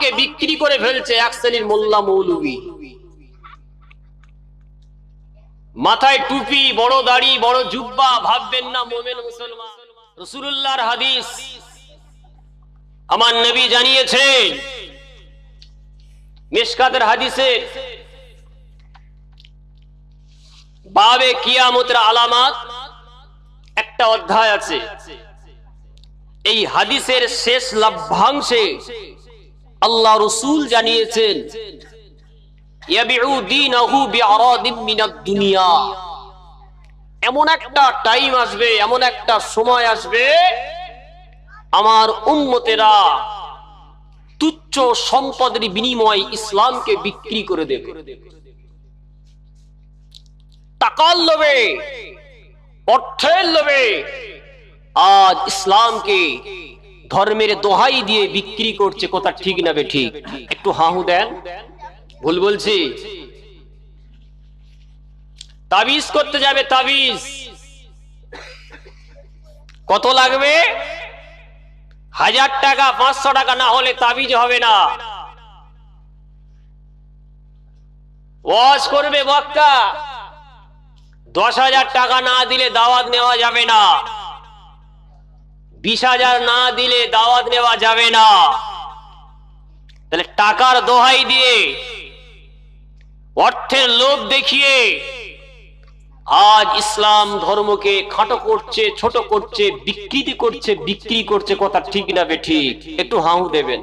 ইসলামকে বিক্রি করে ফেলছে এক শ্রেণির মোল্লা মৌলবী মাথায় টুপি, বড় দাড়ি, বড় জুব্বা, ভাববেন না মোমেন মুসলমান। হাদিস আমার নবী জানিয়েছেন মিশকাতের হাদিসে বাবে কিয়ামতের আলামাত একটা অধ্যায় আছে। এই হাদিসের শেষ লভ্যাংশে আল্লাহ রসুল জানিয়েছেন এমন একটা টাইম আসবে, এমন একটা সময় আসবে, আমার উম্মতেরা তুচ্ছ সম্পদের বিনিময় ইসলামকে বিক্রি করে দেবে। টাকার লোভে, অর্থের লোভে আজ ইসলামকে ধর্মের দোহাই দিয়ে বিক্রি করছে, কথা ঠিক না বে ঠিক? একটু হাহু দেন। ভুল বলছি? তাবিজ করতে যাবে, তাবিজ। কত লাগবে? হাজার টাকা, পাঁচশো টাকা না হলে তাবিজ হবে না। ওয়াজ করবে বক্তা দশ হাজার টাকা না দিলে দাওয়াত নেওয়া যাবে না। বিশ হাজার না দিলে দাওয়াত নেওয়া যাবে না। তাহলে টাকার দোহাই দিয়ে, অর্থের লোভ দেখিয়ে, আজ ইসলাম ধর্মকে খাটো করছে, ছোট করছে, বিকৃতি করছে, বিক্রি করছে, কথা ঠিক না বে ঠিক? একটু হাউ দেবেন।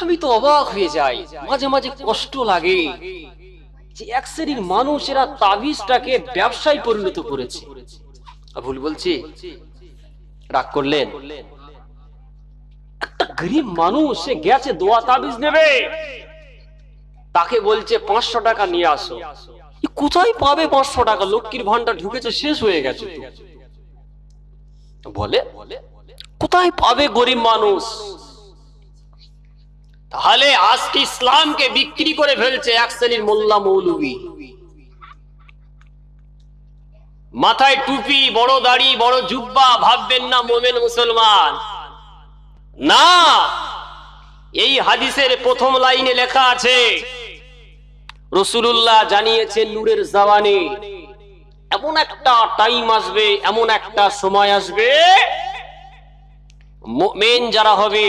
আমি তো অবাক হয়ে যাই, মাঝে মাঝে কষ্ট লাগে যে এক শ্রেণির মানুষ এরা তাবিজটাকে ব্যবসায় পরিণত করেছে। ভুল বলছি? রাগ করলেন? একটা গরিব মানুষ, সে গেছে, দোয়া তাবিজ নেবে। তাকে বলছে, পাঁচশো টাকা নিয়ে আসো। কোথায় পাবে পাঁচশো টাকা? লক্ষ্মীর ভান্ডার ঢুকেছে, শেষ হয়ে গেছে বলে, কোথায় পাবে গরিব মানুষ? তাহলে আজকে ইসলামকে বিক্রি করে ফেলছে এক শ্রেণির মোল্লা মৌলবী। মাথায় টুপি, বড় দাড়ি, বড় জুব্বা, ভাববেন না মোমেন মুসলমান। না, এই হাদিসের প্রথম লাইনে লেখা আছে রসুল্লাহ জানিয়েছেন নূরের জাওয়ানে এমন একটা টাইম আসবে, এমন একটা সময় আসবে মেন যারা হবে,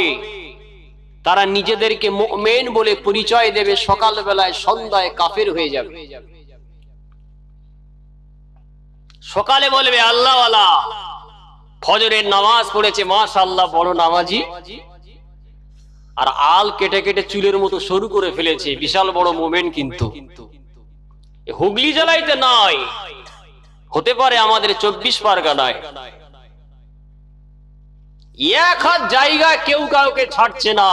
তারা নিজেদেরকে মেন বলে পরিচয় দেবে, সকালবেলায় সন্ধ্যায় কাফের হয়ে যাবে। সকালে বলবে আল্লাহ ফজরের নামাজ পড়েছে মাস আল্লাহ বড় নামাজি। আর আল কেটে কেটে চুলের মতো সরু করে ফেলেছে, বিশাল বড় মোমেন্ট কিন্তু। হুগলি জেলাইতে নয়, হতে পারে আমাদের চব্বিশ পারগানায়। এক হাত জায়গা কেউ কাউকে ছাড়ছে না।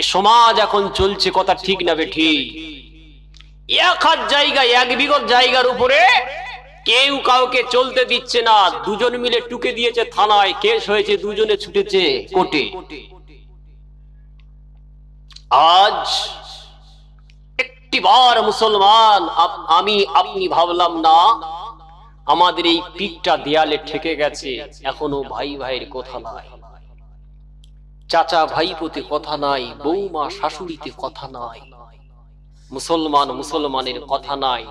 এ সমাজ এখন চলছে, কথা ঠিক না বে ঠিক। এক হাত জায়গা এক বিগত জায়গার উপরে কেউ কাউকে চলতে দিচ্ছে না। দুজন মিলে টুকে দিয়েছে থানায়। কেস হয়েছে, দুজনে ছুটেছে কোর্টে। আজ একটিবার মুসলমান আমি, আপনি ভাবলাম না, আমাদের এই পিঠটা দেয়ালে ঠেকে গেছে। এখনও ভাই ভাইয়ের কথা নাই। চাচা ভাইপোতে কথা নাই, বৌমা শাশুড়িতে কথা নাই। মুসলমান মুসলমানের কথা নাই।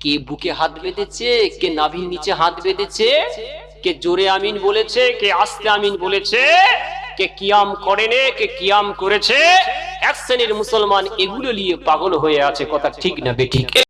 কে বুকে হাত বেঁধেছে, কে নাভির নিচে হাত বেঁধেছে, কে জোরে আমিন বলেছে, কে আস্তে আমিন বলেছে, কে কিয়াম করেনে, কে কিয়াম করেছে, এক শ্রেণির মুসলমান এগুলো নিয়ে পাগল হয়ে আছে, কথা ঠিক না বেঠিক।